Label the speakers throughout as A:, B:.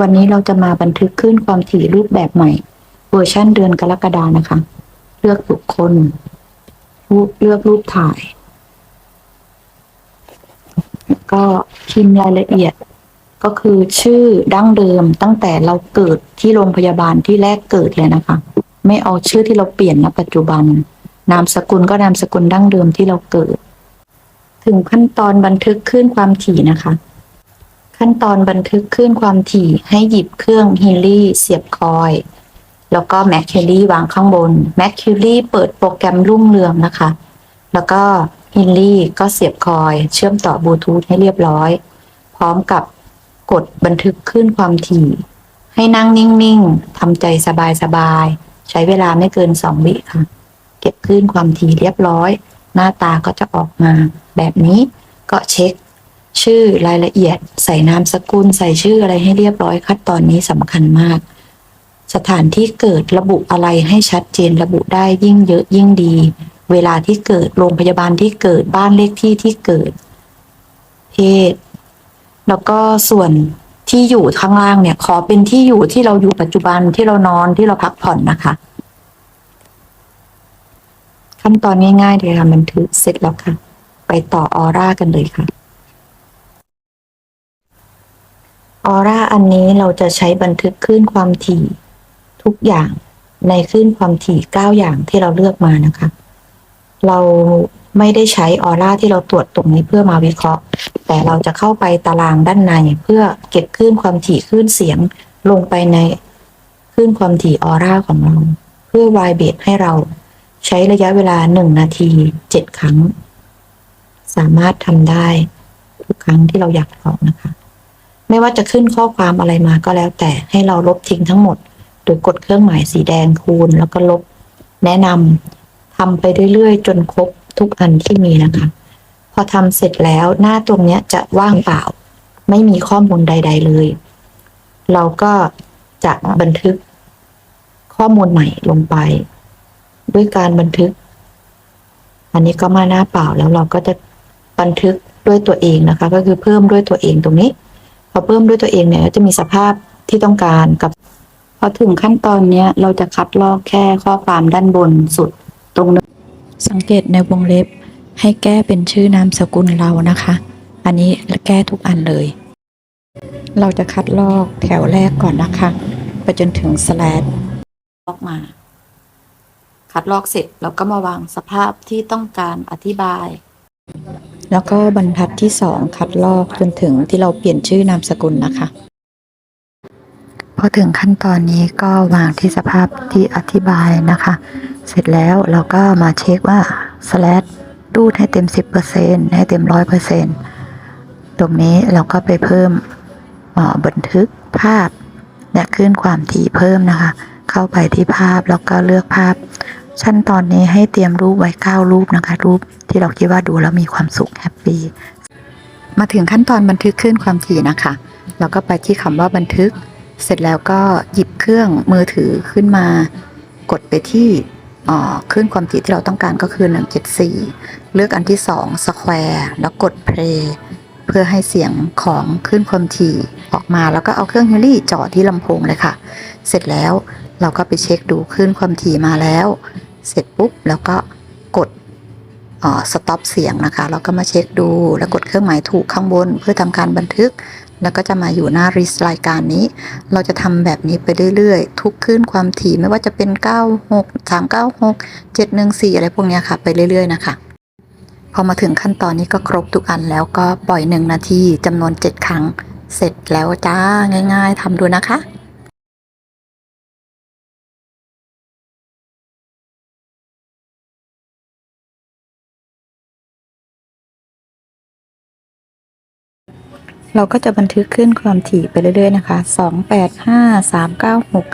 A: วันนี้เราจะมาบันทึกขึ้นความถี่รูปแบบใหม่ เวอร์ชันเดือนกรกฎานะคะ เลือกบุคคลรูปเลือกรูปถ่ายแล้วก็พิมพ์รายละเอียด ก็คือชื่อดั้งเดิมตั้งแต่เราเกิดที่โรงพยาบาลที่แรกเกิดเลยนะคะ ไม่เอาชื่อที่เราเปลี่ยนณปัจจุบัน นามสกุลก็นามสกุลดั้งเดิมที่เราเกิด ถึงขั้นตอนบันทึกขึ้นความถี่นะคะ ขั้นตอนบันทึกขึ้นความถี่ให้หยิบเครื่องฮิลลี่เสียบคอย แล้วก็แมคคิวรี่วางข้างบนแมคคิวรี่เปิดโปรแกรมรุ่งเรืองนะคะ แล้วก็ฮิลลี่ก็เสียบคอย เชื่อมต่อบลูทูธให้เรียบร้อย พร้อมกับกดบันทึกขึ้นความถี่ ให้นั่งนิ่งๆทำใจสบายๆ ใช้เวลาไม่เกินสองวิค่ะ เก็บขึ้นความถี่เรียบร้อย หน้าตาก็จะออกมาแบบนี้ก็เช็ค ชื่อรายละเอียด ใส่นามสกุล ใส่ชื่ออะไรให้เรียบร้อยขั้นตอนนี้สำคัญมาก สถานที่เกิดระบุอะไรให้ชัดเจนระบุได้ยิ่งเยอะยิ่งดี เวลาที่เกิดโรงพยาบาลที่เกิดบ้านเลขที่ที่เกิด เพศ แล้วก็ส่วนที่อยู่ข้างล่างเนี่ย ขอเป็นที่อยู่ที่เราอยู่ปัจจุบันที่เรานอนที่เราพักผ่อนนะคะ ขั้นตอนง่ายๆเลยค่ะบันทึกเสร็จแล้วค่ะ ไปต่อออร่ากันเลยค่ะ ออร่าอันนี้เราจะใช้บันทึกคลื่นความถี่ทุกอย่างในคลื่นความถี่เก้าอย่างที่เราเลือกมานะคะ เราไม่ได้ใช้ออร่าที่เราตรวจตรงนี้เพื่อมาวิเคราะห์ แต่เราจะเข้าไปตารางด้านในเพื่อเก็บคลื่นความถี่คลื่นเสียงลงไปในคลื่นความถี่ออร่าของเรา เพื่อวายเบทให้เราใช้ระยะเวลาหนึ่งนาทีเจ็ดครั้ง สามารถทำได้ทุกครั้งที่เราอยากลองนะคะ ไม่ว่าจะขึ้นข้อความอะไรมาก็แล้วแต่ให้เราลบทิ้งทั้งหมด โดยกดเครื่องหมายสีแดงคูณ แล้วก็ลบ แนะนำทำไปเรื่อยๆ จนครบทุกอันที่มีนะคะ พอทำเสร็จแล้วหน้าตรงเนี้ยจะว่างเปล่า ไม่มีข้อมูลใด ๆ เลย เราก็จะบันทึกข้อมูลใหม่ลงไป ด้วยการบันทึก อันนี้ก็มาหน้าเปล่าแล้วเราก็จะบันทึกด้วยตัวเองนะคะ ก็คือเพิ่มด้วยตัวเองตรงนี้ พอเพิ่มด้วยตัวเองเนี่ยก็จะมีสภาพที่ต้องการกับพอถึงขั้นตอนเนี้ยเราจะคัดลอกแค่ข้อความด้านบนสุดตรงนี้สังเกตในวงเล็บให้แก้เป็นชื่อนามสกุลเรานะคะ อันนี้แก้ทุกอันเลย เราจะคัดลอกแถวแรกก่อนนะคะ ไปจนถึงสแลดลอกมา คัดลอกเสร็จเราก็มาวางสภาพที่ต้องการอธิบาย แล้วก็บรรทัดที่สองคัดลอกจนถึงที่เราเปลี่ยนชื่อนามสกุลนะคะพอถึงขั้นตอนนี้ก็วางที่สภาพที่อธิบายนะคะ เสร็จแล้วเราก็มาเช็คว่า slash รูดให้เต็ม 10%ให้เต็ม 100%ตรงนี้เราก็ไปเพิ่มบันทึกภาพและขึ้นความถี่เพิ่มนะคะ เข้าไปที่ภาพแล้วก็เลือกภาพ ชั้นตอนนี้ให้เตรียมรูปไว้9รูปนะคะ รูปที่เราคิดว่าดูแล้วมีความสุขแฮปปี้มาถึงขั้นตอนบันทึกขึ้นความถี่นะคะเราก็ไปที่คำว่าบันทึก เสร็จแล้วก็หยิบเครื่องมือถือขึ้นมา กดไปที่อ่อคลื่นความถี่ที่เราต้องการก็คือ 174 เลือกอันที่2 square แล้วกด play เพื่อให้เสียงของคลื่นความถี่ออกมาแล้วก็เอาเครื่องฮิลลี่จ่อที่ลำโพงเลยค่ะ เสร็จแล้วเราก็ไปเช็คดูคลื่นความถี่มาแล้ว เสร็จปุ๊บแล้วก็กดอ่อ stop เสียงนะคะแล้วก็มาเช็คดูแล้วกดเครื่องหมายถูกข้างบน เพื่อทำการบันทึก แล้วก็จะมาอยู่หน้าริสรายการนี้ เราจะทำแบบนี้ไปเรื่อยๆ ทุกขึ้นความถี่ไม่ว่าจะเป็น 96 396 714 อะไรพวกนี้ค่ะ ไปเรื่อยๆนะคะพอมาถึงขั้นตอนนี้ก็ครบทุกอันแล้วก็ปล่อย 1 นาทีจำนวน 7 ครั้ง เสร็จแล้วจ้าง่าย ๆทำดูนะคะ เราก็จะบันทึกขึ้นความถี่ไปเรื่อยๆนะคะ2 8 5 3 9 6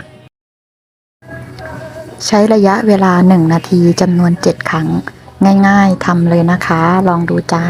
A: ใช้ระยะเวลา 1 นาทีจำนวน 7 ครั้ง ง่ายๆทำเลยนะคะ ลองดูจ้า